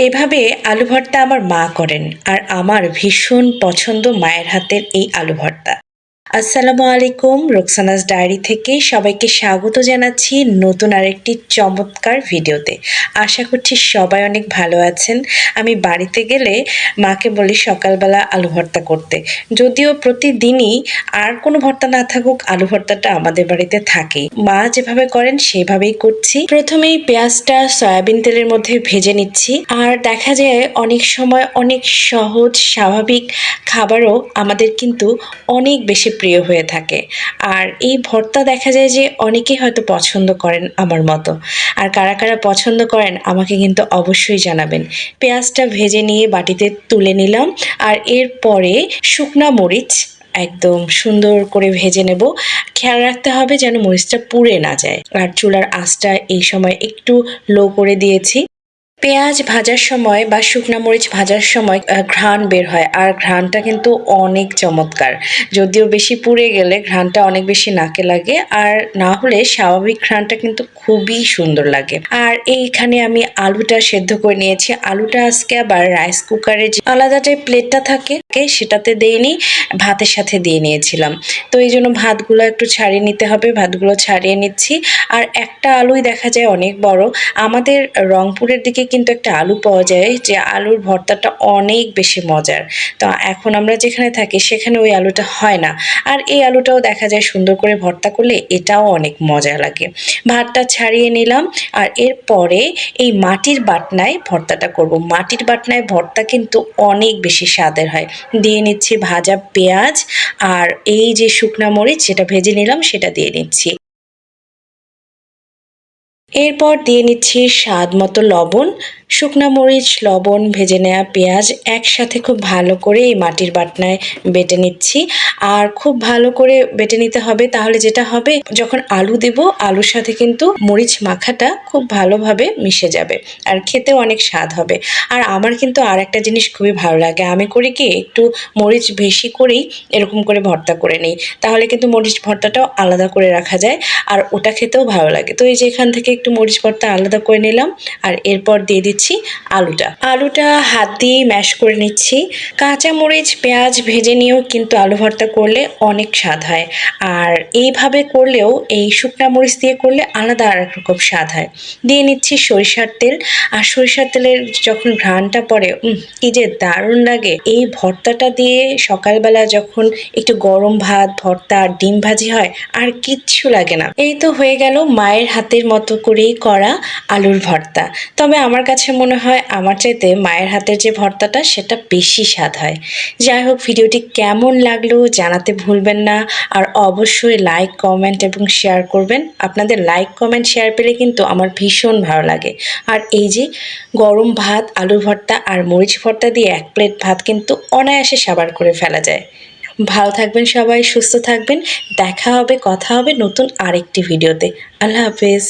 এভাবে আলু ভর্তা আমার মা করেন আর আমার ভীষণ পছন্দ মায়ের হাতের এই আলু ভর্তা আসসালামু আলাইকুম, রোকসানাস ডায়েরি থেকে সবাইকে স্বাগত জানাচ্ছি নতুন আরেকটি চমৎকার ভিডিওতে। আশা করছি সবাই অনেক ভালো আছেন। আমি বাড়িতে গেলে মাকে বলি সকালবেলা আলু ভর্তা করতে। যদিও প্রতিদিনই আর কোনো ভর্তা না থাকুক, আলু ভর্তাটা আমাদের বাড়িতে থাকে মা যেভাবে করেন, সেভাবেই করছি। প্রথমেই পেঁয়াজটা সয়াবিন তেলের মধ্যে ভেজে নিচ্ছি। আর দেখা যায় অনেক সময় অনেক সহজ, স্বাভাবিক খাবারও আমাদের কিন্তু অনেক বেশি প্রিয় হয়ে থাকে। আর এই ভর্তা দেখা যায় যে অনেকেই হয়তো পছন্দ করেন আমার মতো। আর কারা কারা পছন্দ করেন আমাকে কিন্তু অবশ্যই জানাবেন। পেঁয়াজটা ভেজে নিয়ে বাটিতে তুলে নিলাম। আর এরপরে শুকনা মরিচ একদম সুন্দর করে ভেজে নেব। খেয়াল রাখতে হবে যেন মরিচটা পুড়ে না যায়। আর চুলার আঁচটা এই সময় একটু লো করে দিয়েছি। পেঁয়াজ ভাজার সময় বা শুকনো মরিচ ভাজার সময় ঘ্রাণ বের হয়। আর ঘ্রাণটা কিন্তু অনেক চমৎকার। যদিও বেশি পুড়ে গেলে ঘ্রাণটা অনেক বেশি নাকে লাগে, আর না হলে স্বাভাবিক ঘ্রাণটা কিন্তু খুবই সুন্দর লাগে। আর এইখানে আমি আলুটা সেদ্ধ করে নিয়েছি। আলুটা আজকে আবার রাইস কুকারে যে আলাদা যে প্লেটটা থাকে সেটাতে দেইনি, ভাতের সাথে দিয়ে নিয়েছিলাম। তো এই জন্য ভাতগুলো একটু ছাড়িয়ে নিতে হবে, ভাতগুলো ছাড়িয়ে নিচ্ছি। আর একটা আলুই দেখা যায় অনেক বড়। আমাদের রংপুরের দিকে কিন্তু একটা আলু পাওয়া যায় যে আলুর ভর্তাটা অনেক বেশি মজার। তো এখন আমরা যেখানে থাকি সেখানে ওই আলুটা হয় না। আর এই আলুটাও দেখা যায় সুন্দর করে ভর্তা করলে এটাও অনেক মজা লাগে। ভাতটা ছাড়িয়ে নিলাম আর এরপরে এই মাটির বাটনায় ভর্তাটা করব। মাটির বাটনায় ভর্তা কিন্তু অনেক বেশি স্বাদের হয়। দিয়ে নিচ্ছি ভাজা পেঁয়াজ আর এই যে শুকনা মরিচ যেটা ভেজে নিলাম, সেটা দিয়ে নিচ্ছি এরপর দিয়ে নিচ্ছি স্বাদ মতো লবণ শুকনা মরিচ, লবণ, ভেজে নেওয়া পেঁয়াজ একসাথে খুব ভালো করে এই মাটির বাটনায় বেটে নিচ্ছি। আর খুব ভালো করে বেটে নিতে হবে তাহলে যেটা হবে, যখন আলু দেব, আলুর সাথে কিন্তু মরিচ মাখাটা খুব ভালোভাবে মিশে যাবে আর খেতেও অনেক স্বাদ হবে। আর আমার কিন্তু আর একটা জিনিস খুবই ভালো লাগে, আমি করি কি একটু মরিচ বেশি করেই এরকম করে ভর্তা করে নিই। তাহলে কিন্তু মরিচ ভর্তাটাও আলাদা করে রাখা যায় আর ওটা খেতেও ভালো লাগে। তো এই যে এখান থেকে একটু মরিচ ভর্তা আলাদা করে নিলাম আর এরপর দিয়ে দিচ্ছি আলুটা। আলুটা হাত দিয়ে ম্যাশ করে নিচ্ছি। কাঁচা মরিচ, পেঁয়াজ ভেজে নিয়েও কিন্তু আলু ভর্তা করলে অনেক স্বাদ হয়। আর এইভাবে করলেও এই শুকনা মরিচ দিয়ে করলে আলাদা আর এক রকম স্বাদ হয়। দিয়ে নিচ্ছি সরিষার তেল। আর সরিষার তেলের যখন ঘ্রাণটা পড়ে কি যে দারুণ লাগে। এই ভর্তাটা দিয়ে সকালবেলা যখন একটু গরম ভাত, ভর্তা ডিম ভাজি হয়, আর কিচ্ছু লাগে না। এই তো হয়ে গেল মায়ের হাতের মতো করেই করা আলুর ভর্তা। তবে আমার কাছে মনে হয় আমার চাইতে মায়ের হাতের যে ভর্তাটা, সেটা বেশি স্বাদ হয়। যাই হোক, ভিডিওটি কেমন লাগল জানাতে ভুলবেন না। আর অবশ্যই লাইক কমেন্ট এবং শেয়ার করবেন। আপনাদের লাইক কমেন্ট শেয়ার পেলে কিন্তু আমার ভীষণ ভালো লাগে। আর এই যে গরম ভাত আলু ভর্তা আর মরিচ ভর্তা দিয়ে এক প্লেট ভাত কিন্তু অনায়াসে সাবার করে ফেলা যায়। ভালো থাকবেন সবাই, সুস্থ থাকবেন। দেখা হবে, কথা হবে নতুন আরেকটি ভিডিওতে। আল্লাহ হাফেজ।